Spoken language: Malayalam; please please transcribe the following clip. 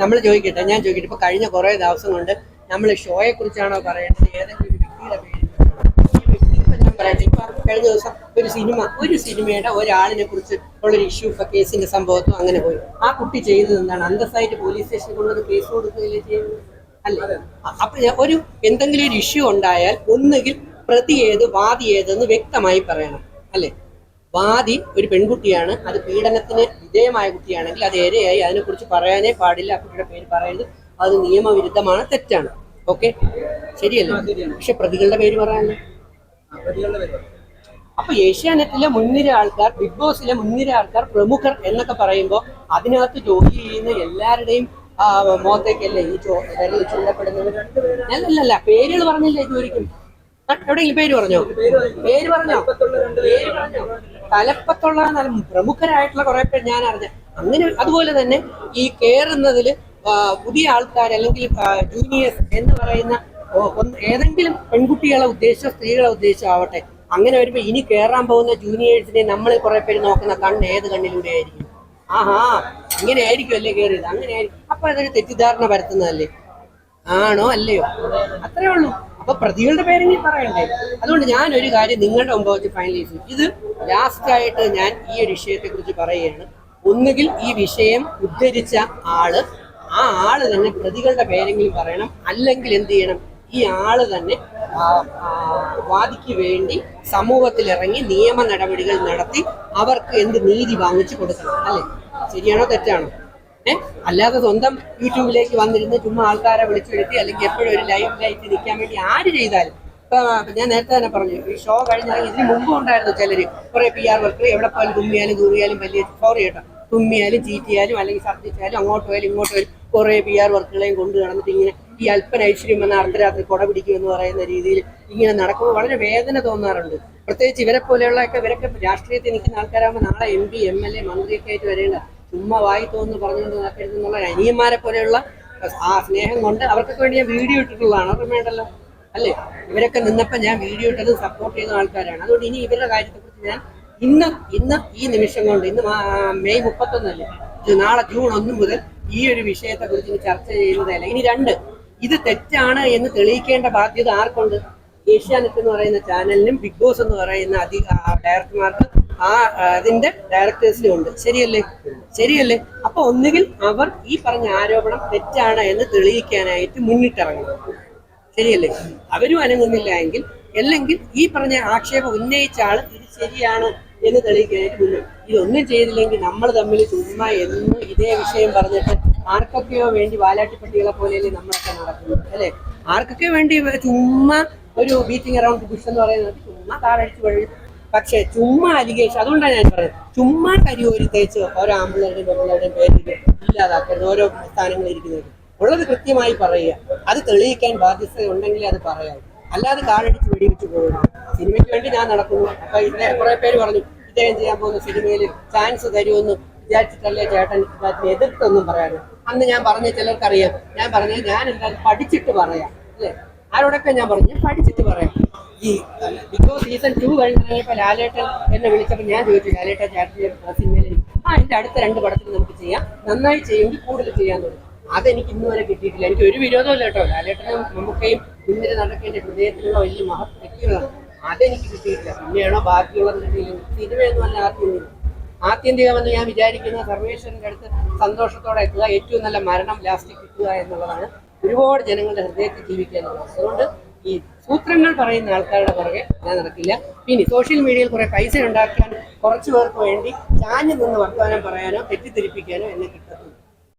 നമ്മൾ ചോദിക്കട്ടെ ഞാൻ ചോദിക്കട്ടെ. ഇപ്പൊ കഴിഞ്ഞ കുറെ ദിവസം കൊണ്ട് നമ്മൾ ഷോയെ കുറിച്ചാണോ പറയേണ്ടത്? ഏതെങ്കിലും ഒരു വ്യക്തിയുടെ പേര് ഈ വ്യക്തി ഇപ്പൊ ഞാൻ പറയട്ടെ ഇപ്പൊ കഴിഞ്ഞ ദിവസം ഒരു സിനിമ ഒരു സിനിമയുടെ ഒരാളിനെ കുറിച്ച് ഉള്ളൊരു ഇഷ്യൂ ഇപ്പൊ കേസിന്റെ സംഭവത്തും അങ്ങനെ പോയി. ആ കുട്ടി ചെയ്തത് എന്താണ്? അന്തസ്സായിട്ട് പോലീസ് സ്റ്റേഷനിൽ കൊണ്ടൊരു കേസ് കൊടുക്കുകയല്ലേ ചെയ്യുന്നത്? അല്ലേ? അപ്പൊ ഞാൻ ഒരു എന്തെങ്കിലും ഒരു ഇഷ്യൂ ഉണ്ടായാൽ ഒന്നുകിൽ പ്രതി ഏത് വാദി ഏതെന്ന് വ്യക്തമായി പറയണം. അല്ലേ? വാദി ഒരു പെൺകുട്ടിയാണ്. അത് പീഡനത്തിന് വിധേയമായ കുട്ടിയാണെങ്കിൽ അത് ഏരെയായി അതിനെക്കുറിച്ച് പറയാനേ പാടില്ല. ആ കുട്ടിയുടെ പേര് പറയരുത് അത് നിയമവിരുദ്ധമാണ് തെറ്റാണ്. ഓക്കെ? ശരിയല്ലേ? പക്ഷെ പ്രതികളുടെ പേര് പറയാനല്ലേ? അപ്പൊ ഏഷ്യാനെറ്റിലെ മുൻനിര ആൾക്കാർ ബിഗ് ബോസിലെ മുൻനിര ആൾക്കാർ പ്രമുഖർ എന്നൊക്കെ പറയുമ്പോൾ അതിനകത്ത് ജോലി ചെയ്യുന്ന എല്ലാവരുടെയും മോത്തേക്കല്ലേ ഈ ചോ വിരൽ ചൂണ്ടപ്പെടുന്നത്? അല്ലല്ല പേരുകൾ പറഞ്ഞില്ലേ ജോലിക്കും എവിടെങ്കിലും എവിടെയെങ്കിലും പേര് പറഞ്ഞോ? പേര് പറഞ്ഞോ? പേര് പറഞ്ഞോ? തലപ്പത്തുള്ള നല്ല പ്രമുഖരായിട്ടുള്ള കുറെ പേര് ഞാൻ അറിഞ്ഞ അങ്ങനെ അതുപോലെ തന്നെ ഈ കേറുന്നതിൽ ആ, പുതിയ ആൾക്കാർ അല്ലെങ്കിൽ ജൂനിയേഴ്സ് എന്ന് പറയുന്ന ഏതെങ്കിലും പെൺകുട്ടികളെ ഉദ്ദേശിച്ചോ സ്ത്രീകളെ ഉദ്ദേശിച്ചോ ആവട്ടെ അങ്ങനെ വരുമ്പോൾ ഇനി കയറാൻ പോകുന്ന ജൂനിയേഴ്സിനെ നമ്മൾ കുറെ പേര് നോക്കുന്ന കണ്ണ് ഏത് കണ്ണിലൂടെ ആയിരിക്കും? ആഹാ ഇങ്ങനെ ആയിരിക്കും അല്ലേ കയറിയത് അങ്ങനെ ആയിരിക്കും. അപ്പൊ അതൊരു തെറ്റിദ്ധാരണ പരത്തുന്നതല്ലേ? ആണോ? അല്ലയോ? അത്രേ ഉള്ളൂ. അപ്പൊ പ്രതികളുടെ പേരെങ്കിൽ പറയണ്ടേ? അതുകൊണ്ട് ഞാൻ ഒരു കാര്യം നിങ്ങളുടെ മുമ്പ് വെച്ച് ഫൈനലൈസ് ഇത് ലാസ്റ്റ് ആയിട്ട് ഞാൻ ഈ ഒരു വിഷയത്തെ കുറിച്ച് പറയുകയാണ്. ഒന്നുകിൽ ഈ വിഷയം ഉദ്ധരിച്ച ആൾ ആ ആൾ തന്നെ പ്രതികളുടെ പേരെങ്കിലും പറയണം. അല്ലെങ്കിൽ എന്ത് ചെയ്യണം? ഈ ആൾ തന്നെ വാദിക്ക് വേണ്ടി സമൂഹത്തിൽ ഇറങ്ങി നിയമ നടപടികൾ നടത്തി അവർക്ക് എന്ത് നീതി വാങ്ങിച്ചു കൊടുക്കണം. അല്ലേ? ശരിയാണോ തെറ്റാണോ? അല്ലാതെ സ്വന്തം യൂട്യൂബിലേക്ക് വന്നിരുന്ന് ചുമ്മാ ആൾക്കാരെ വിളിച്ചെടുത്തി അല്ലെങ്കിൽ എപ്പോഴും ഒരു ലൈവ് ലൈറ്റ് നിൽക്കാൻ വേണ്ടി ആര് ചെയ്താലും. ഇപ്പൊ ഞാൻ നേരത്തെ തന്നെ പറഞ്ഞു ഈ ഷോ കഴിഞ്ഞ ഇതിന് മുമ്പ് ഉണ്ടായിരുന്നു ചിലര്. കുറെ പി ആർ വർക്കർ എവിടെ പോയാലും തുമ്മിയാലും തൂറിയാലും വലിയ സോറി കേട്ടോ. തുമ്മിയാലും ചീറ്റിയാലും അല്ലെങ്കിൽ ഛർദ്ദിച്ചാലും അങ്ങോട്ട് പോയാലും ഇങ്ങോട്ട് പോയാലും കുറെ പി ആർ വർക്കുകളെയും കൊണ്ട് നടന്നിട്ട് ഇങ്ങനെ ഈ അല്പന ഐശ്വര്യം എന്ന അർദ്ധരാത്രി കൊട പിടിക്കുമെന്ന് പറയുന്ന രീതിയിൽ ഇങ്ങനെ നടക്കുമ്പോൾ വളരെ വേദന തോന്നാറുണ്ട്. പ്രത്യേകിച്ച് ഇവരെ പോലെയുള്ള ഒക്കെ ഇവരൊക്കെ രാഷ്ട്രീയത്തിൽ നിൽക്കുന്ന ആൾക്കാരാകുമ്പോൾ നാളെ M P M L A മന്ത്രിയൊക്കെ ആയിട്ട് വരേണ്ട ചുമ്മാ വായി തോന്നുന്നു പറഞ്ഞുകൊണ്ട് നടക്കരുതെന്നുള്ള അനിയന്മാരെ പോലെയുള്ള ആ സ്നേഹം കൊണ്ട് അവർക്കൊക്കെ വേണ്ടി ഞാൻ വീഡിയോ ഇട്ടിട്ടുള്ളതാണ്. അവർക്ക് വേണ്ടല്ലോ? അല്ലേ? ഇവരൊക്കെ നിന്നപ്പോൾ ഞാൻ വീഡിയോ ഇട്ടത് സപ്പോർട്ട് ചെയ്യുന്ന ആൾക്കാരാണ്. അതുകൊണ്ട് ഇനി ഇവരുടെ കാര്യത്തെക്കുറിച്ച് ഞാൻ ഇന്ന് ഇന്ന് ഈ നിമിഷം കൊണ്ട് ഇന്ന് മെയ് മുപ്പത്തൊന്നല്ലേ? നാളെ ജൂൺ ഒന്ന് മുതൽ ഈ ഒരു വിഷയത്തെക്കുറിച്ച് ചർച്ച ചെയ്യുന്നതല്ല. ഇനി രണ്ട്. ഇത് തെറ്റാണ് എന്ന് തെളിയിക്കേണ്ട ബാധ്യത ആർക്കുണ്ട്? ഏഷ്യാനെറ്റ് എന്ന് പറയുന്ന ചാനലിനും ബിഗ് ബോസ് എന്ന് പറയുന്ന അധിക ഡയറക്ടർമാർക്ക് ആ അതിന്റെ ഡയറക്ടേഴ്സിനും ഉണ്ട്. ശരിയല്ലേ? ശരിയല്ലേ? അപ്പൊ ഒന്നുകിൽ അവർ ഈ പറഞ്ഞ ആരോപണം തെറ്റാണ് എന്ന് തെളിയിക്കാനായിട്ട് മുന്നിട്ടിറങ്ങണം ശരിയല്ലേ? അവരും അനങ്ങുന്നില്ല എങ്കിൽ അല്ലെങ്കിൽ ഈ പറഞ്ഞ ആക്ഷേപം ഉന്നയിച്ച ആൾ ഇത് ശരിയാണ് എന്ന് തെളിയിക്കാനായിട്ട് മുന്നിൽ ഇതൊന്നും ചെയ്തില്ലെങ്കിൽ നമ്മൾ തമ്മിൽ ചുമ്മാ എന്ന് ഇതേ വിഷയം പറഞ്ഞിട്ട് ആർക്കൊക്കെയോ വേണ്ടി വാലാട്ടിപ്പട്ടികളെ പോലെയല്ലേ നമ്മളൊക്കെ നടക്കുന്നത് അല്ലേ? ആർക്കൊക്കെ വേണ്ടി ചുമ്മാ ഒരു ബീറ്റിംഗ് അറൌണ്ട് ബുഷ് എന്ന് പറയുന്നത് ചുമ്മാ താഴടിച്ച് വഴി പക്ഷേ ചുമ്മാ അലിഗേഷൻ അതുകൊണ്ടാണ് ഞാൻ പറയുന്നത് ചുമ്മാ കരിയോരി തേച്ച് ഓരോ ആമ്പിളരുടെയും പെമ്പിളരുടെയും പേരിൽ ഇല്ലാതാക്കരുത് ഓരോ സ്ഥാനങ്ങളിൽ ഇരിക്കുന്നത്. ഉള്ളത് കൃത്യമായി പറയുക. അത് തെളിയിക്കാൻ ബാധ്യത ഉണ്ടെങ്കിൽ അത് പറയാം അല്ലാതെ കാലടിച്ച് വെടിവെച്ച് പോകണം സിനിമയ്ക്ക് വേണ്ടി ഞാൻ നടക്കുന്നു. അപ്പൊ ഇതിനെ കുറെ പേര് പറഞ്ഞു ഇദ്ദേഹം ചെയ്യാൻ പോകുന്ന സിനിമയിൽ ചാൻസ് തരുമെന്ന് വിചാരിച്ചിട്ടല്ലേ ചേട്ടൻ എതിർത്തൊന്നും പറയാറ്? അന്ന് ഞാൻ പറഞ്ഞ ചിലർക്കറിയാം. ഞാൻ പറഞ്ഞ ഞാൻ എന്തായാലും പഠിച്ചിട്ട് പറയാം. അല്ലേ? ആരോടൊക്കെ ഞാൻ പറഞ്ഞു? പഠിച്ചിട്ട് പറയാം. ഈ ബിഗ് ബോസ് സീസൺ ടു കഴിഞ്ഞപ്പോൾ ലാലേട്ടൻ എന്നെ വിളിച്ചപ്പോൾ ഞാൻ ചോദിച്ചു ലാലേട്ടൻ സിനിമയിൽ ആ എന്റെ അടുത്ത രണ്ട് പടത്തിൽ നമുക്ക് ചെയ്യാം. നന്നായി ചെയ്യുമെങ്കിൽ കൂടുതൽ ചെയ്യാൻ തുടങ്ങി. അതെനിക്ക് ഇന്ന് വരെ കിട്ടിയിട്ടില്ല. എനിക്ക് ഒരു വിരോധമില്ല കേട്ടോ. ലാലേട്ടനും മമ്മൂക്കയും മുന്നിൽ നടക്കേണ്ട ഹൃദയത്തിലുള്ള വലിയ മഹത് അതെനിക്ക് കിട്ടിയിട്ടില്ല. പിന്നെയാണോ ബാക്കിയുള്ള സിനിമയൊന്നും അല്ല ആത്യന്തികം ആത്യന്തികമെന്ന് ഞാൻ വിചാരിക്കുന്ന സർവേശ്വരന്റെ അടുത്ത് സന്തോഷത്തോടെ എത്തുക ഏറ്റവും നല്ല മരണം ലാസ്റ്റ് കിട്ടുക എന്നുള്ളതാണ് ഒരുപാട് ജനങ്ങളുടെ ഹൃദയത്തിൽ ജീവിക്കുക എന്നുള്ളത്. അതുകൊണ്ട് ഈ സൂത്രങ്ങൾ പറയുന്ന ആൾക്കാരുടെ പുറകെ ഞാൻ നടക്കില്ല. ഇനി സോഷ്യൽ മീഡിയയിൽ കുറെ പൈസ ഉണ്ടാക്കാൻ കുറച്ചു പേർക്ക് വേണ്ടി ചാഞ്ഞു നിന്ന് വർത്തമാനം പറയാനോ തെറ്റിദ്ധരിപ്പിക്കാനോ എന്നെ കിട്ടത്തില്ല.